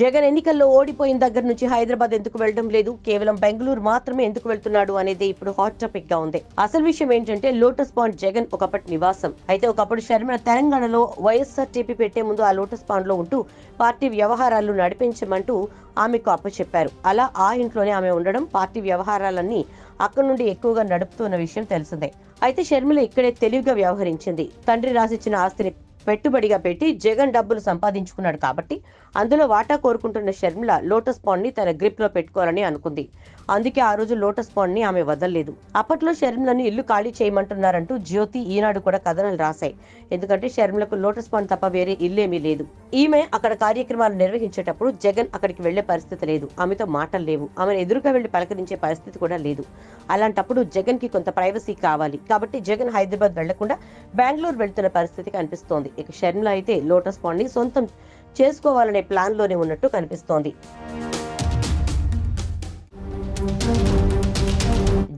జగన్ ఎన్నికల్లో ఓడిపోయిన దగ్గర నుంచి హైదరాబాద్ ఎందుకు వెళ్ళడం లేదు? కేవలం బెంగళూరు మాత్రమే ఎందుకు వెళ్తున్నాడు అనేది ఇప్పుడు హాట్ టాపిక్గా ఉంది. అసలు విషయం ఏంటంటే లోటస్ పాండ్ జగన్ ఒకప్పటి నివాసం. అయితే ఒకప్పుడు షర్మిల తెలంగాణలో వైఎస్ఆర్ టీపీ పెట్టే ముందు ఆ లోటస్ పాండ్లో ఉంటూ పార్టీ వ్యవహారాలు నడిపించమంటూ ఆమెకు అప్పచెప్పారు. అలా ఆ ఇంట్లోనే ఆమె ఉండడం పార్టీ వ్యవహారాలన్నీ అక్కడి నుండి ఎక్కువగా నడుపుతున్న విషయం తెలిసిందే. అయితే షర్మిల ఇక్కడే తెలివిగా వ్యవహరించింది. తండ్రి రాసిచ్చిన ఆస్తిని పెట్టుబడిగా పెట్టి జగన్ డబ్బులు సంపాదించుకున్నాడు కాబట్టి అందులో వాటా కోరుకుంటున్న షర్మిల లోటస్ పాండ్ని తన గ్రిప్లో పెట్టుకోవాలని అనుకుంది. అందుకే ఆ రోజు లోటస్ పాండ్ని ఆమె వదలలేదు. అప్పట్లో షర్మిలను ఇల్లు ఖాళీ చేయమంటున్నారంటూ జ్యోతి ఈనాడు కూడా కథనాలు రాశాయి. ఎందుకంటే షర్మిలకు లోటస్ పాండ్ తప్ప వేరే ఇల్లేమీ లేదు. ఈమె అక్కడ కార్యక్రమాలు నిర్వహించేటప్పుడు జగన్ అక్కడికి వెళ్ళే పరిస్థితి లేదు. ఆమెతో మాటలు లేవు. ఆమెను ఎదురుగా వెళ్ళి పలకరించే పరిస్థితి కూడా లేదు. అలాంటప్పుడు జగన్కి కొంత ప్రైవసీ కావాలి. కాబట్టి జగన్ హైదరాబాద్ వెళ్ళకుండా బెంగళూరు వెళ్తున్న పరిస్థితి కనిపిస్తోంది. ఇక షర్మిల అయితే లోటస్ పాండ్ని సొంతం చేసుకోవాలనే ప్లాన్లోనే ఉన్నట్టు కనిపిస్తోంది.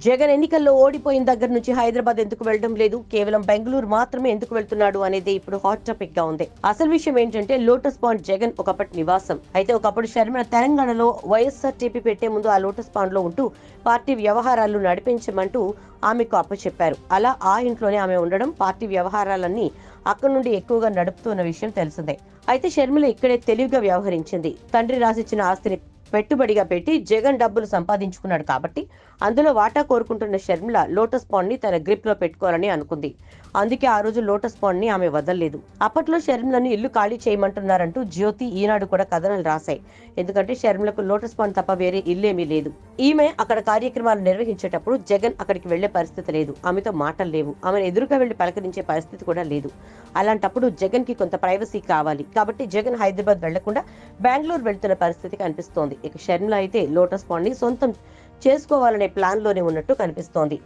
జగన్ ఎన్నికల్లో ఓడిపోయిన దగ్గర నుంచి హైదరాబాద్ ఎందుకు వెళ్ళడం లేదు? కేవలం బెంగళూరు మాత్రమే ఎందుకు వెళ్తున్నాడు అనేది ఇప్పుడు హాట్ టాపిక్గా ఉంది. అసలు విషయం ఏంటంటే లోటస్ పాండ్ జగన్ ఒకప్పటి నివాసం. అయితే ఒకప్పుడు షర్మిల తెలంగాణలో వైఎస్ఆర్ టీపీ పెట్టే ముందు ఆ లోటస్ పాండ్లో ఉంటూ పార్టీ వ్యవహారాలు నడిపించమంటూ ఆమెకు అప్పచెప్పారు. అలా ఆ ఇంట్లోనే ఆమె ఉండడం పార్టీ వ్యవహారాలన్నీ అక్కడి నుండి ఎక్కువగా నడుపుతున్న విషయం తెలిసిందే. అయితే షర్మిల ఇక్కడే తెలివిగా వ్యవహరించింది. తండ్రి రాసిచ్చిన ఆస్తిని పెట్టుబడిగా పెట్టి జగన్ డబ్బులు సంపాదించుకున్నాడు కాబట్టి అందులో వాటా కోరుకుంటున్న షర్మిల లోటస్ పాండ్ని తన గ్రిప్లో పెట్టుకోవాలని అనుకుంది. అందుకే ఆ రోజు లోటస్ పాండ్ని ఆమె వదలలేదు. అప్పట్లో షర్మిలను ఇల్లు ఖాళీ చేయమంటున్నారంటూ జ్యోతి ఈనాడు కూడా కథనాలు రాశాయి. ఎందుకంటే షర్మిలకు లోటస్ పాండ్ తప్ప వేరే ఇల్లేమీ లేదు. ఈమె అక్కడ కార్యక్రమాలు నిర్వహించేటప్పుడు జగన్ అక్కడికి వెళ్ళే పరిస్థితి లేదు. ఆమెతో మాటలు లేవు. ఆమెను ఎదురుగా వెళ్ళి పలకరించే పరిస్థితి కూడా లేదు. అలాంటప్పుడు జగన్కి కొంత ప్రైవసీ కావాలి. కాబట్టి జగన్ హైదరాబాద్ వెళ్ళకుండా బెంగళూరు వెళ్తున్న పరిస్థితి కనిపిస్తోంది. ఇక షర్మిల అయితే లోటస్ పాండ్ని సొంతం చేసుకోవాలనే ప్లాన్లోనే ఉన్నట్టు కనిపిస్తోంది.